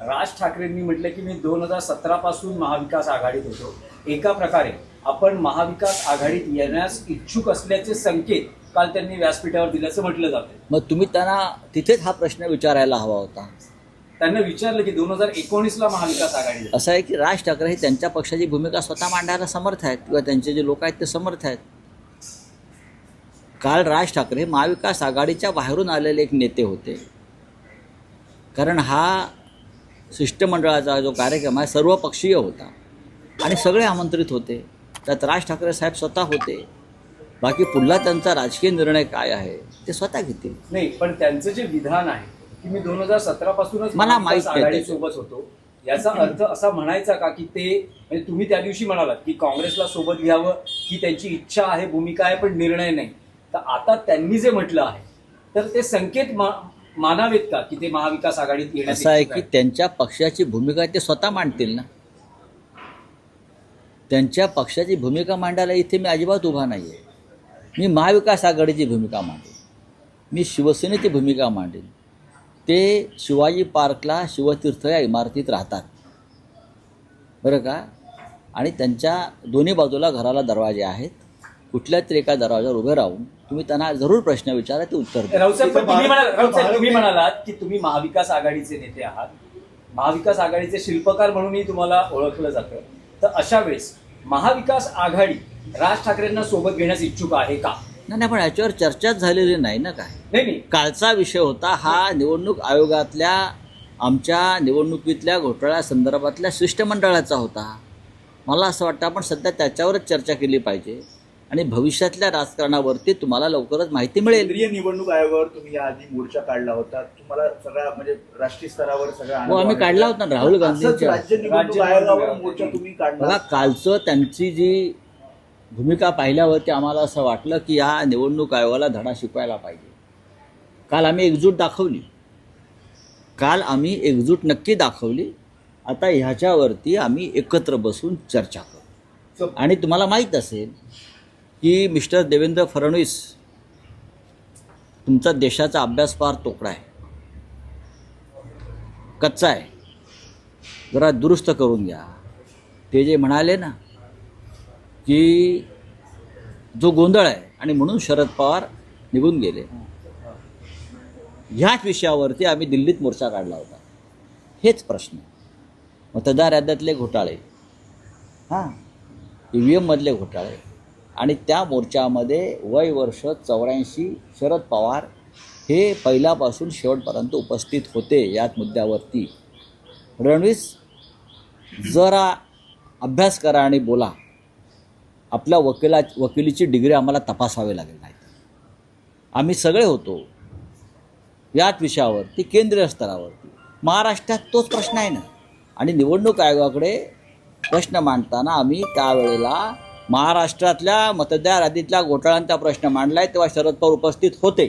राज ठाकरेंनी म्हटलं की मी दोन हजार सतरा पासून महाविकास आघाडीत होतो. एका प्रकारे आपण महाविकास आघाडीत येण्यास इच्छुक असल्याचे संकेत काल त्यांनी व्यासपीठावर दिल्याचं म्हटलं जातं. मग तुम्ही त्यांना तिथेच हा प्रश्न विचारायला हवा होता. त्यांना विचारलं की दोन हजार एकोणीसला महाविकास आघाडी असं आहे की राज ठाकरे हे त्यांच्या पक्षाची भूमिका स्वतः मांडायला समर्थ आहेत किंवा त्यांचे जे लोक आहेत ते समर्थ आहेत? काल राज ठाकरे महाविकास आघाडीच्या बाहेरून आलेले एक नेते होते. कारण हा शिष्टमंडळाचा जो कार्यक्रम आहे सर्वपक्षीय होता. आणि सगळे आमंत्रित होते. त्यात राज ठाकरे साहेब स्वतः होते. बाकी पुढला त्यांचा राजकीय निर्णय काय आहे ते स्वतः घेतील. नाही पण त्यांचं जे विधान आहे की मी दोन हजार सतरा पासूनच मला माहीत नाही. सोबत होतो याचा अर्थ असा म्हणायचा का की ते म्हणजे तुम्ही त्या दिवशी म्हणालात की काँग्रेसला सोबत घ्यावं ही त्यांची इच्छा आहे भूमिका आहे पण निर्णय नाही. तर आता त्यांनी जे म्हटलं आहे तर ते संकेत मा- मानावेत का की ते महाविकास आघाडीत येण्यास असं आहे की त्यांच्या पक्षाची भूमिका ते स्वतः मांडतील ना. त्यांच्या पक्षाची भूमिका मांडायला इथे मी अजिबात उभा नाही आहे मी महाविकास आघाडीची भूमिका मांडेन मी शिवसेनेची भूमिका मांडेन ते शिवाजी पार्कला शिवतीर्थ या इमारतीत राहतात. बरं का? आणि त्यांच्या दोन्ही बाजूला घराला दरवाजे आहेत. कुठल्या तरी एका दरवाजावर उभे राहून तुम्ही त्यांना जरूर प्रश्न विचारा ते उत्तर द्या. राऊसाहेब पण तुम्ही म्हणाल- तुम्ही म्हणालात की तुम्ही महाविकास आघाडीचे नेते आहात. महाविकास आघाडीचे शिल्पकार म्हणूनही तुम्हाला ओळखलं जातं. तर अशा वेळेस महाविकास आघाडी राज ठाकरेंना सोबत घेण्यास इच्छुक आहे का? नाही नाही पण याच्यावर चर्चाच झालेली नाही ना काय? नाही नाही. कालचा विषय होता हा निवडणूक आयोगातल्या आमच्या निवडणुकीतल्या घोटाळ्या संदर्भातल्या शिष्टमंडळाचा होता. मला असं वाटतं आपण सध्या त्याच्यावरच चर्चा केली पाहिजे. आणि भविष्यातल्या राजकारणावरती तुम्हाला लवकरच माहिती मिळेल. केंद्रीय निवडणूक आयोगावर तुम्ही याआधी मोर्चा काढला होता. तुम्हाला सगळा म्हणजे राष्ट्रीय स्तरावर सगळा हो आम्ही. काढला होता ना राहुल असंच गांधींच्या. राज्य निवडणूक आयोगावर मोर्चा. तुम्ही काढला बघा कालचं त्यांची जी भूमिका पाहिल्यावरती आम्हाला असं वाटलं की या निवडणूक आयोगाला धडा शिकवायला पाहिजे. काल आम्ही एकजूट दाखवली. काल आम्ही एकजूट नक्की दाखवली. आता ह्याच्यावरती आम्ही एकत्र बसून चर्चा करू. आणि तुम्हाला माहीत असेल की मिस्टर देवेंद्र फडणवीस तुमचा देशाचा अभ्यास फार तोकडा आहे. कच्चा आहे. जरा दुरुस्त करून घ्या. ते जे म्हणाले ना की जो गोंधळ आहे आणि म्हणून शरद पवार निघून गेले. ह्याच विषयावरती आम्ही दिल्लीत मोर्चा काढला होता. हेच प्रश्न. मतदार याद्यातले घोटाळे. हां. ई व्ही एममधले घोटाळे. आणि त्या मोर्चामध्ये वय वर्ष चौऱ्याऐंशी शरद पवार हे पहिल्यापासून शेवटपर्यंत उपस्थित होते याच मुद्द्यावरती. फडणवीस जरा अभ्यास करा आणि बोला. आपल्या वकिला वकिलीची डिग्री आम्हाला तपासावी लागेल नाही आम्ही सगळे होतो. याच विषयावरती केंद्रीय स्तरावरती. महाराष्ट्रात तोच प्रश्न आहे ना. आणि निवडणूक आयोगाकडे प्रश्न मांडताना आम्ही त्यावेळेला महाराष्ट्रातल्या मतदार यादीतल्या घोटाळ्यांचा प्रश्न मांडला आहे तेव्हा शरद पवार उपस्थित होते.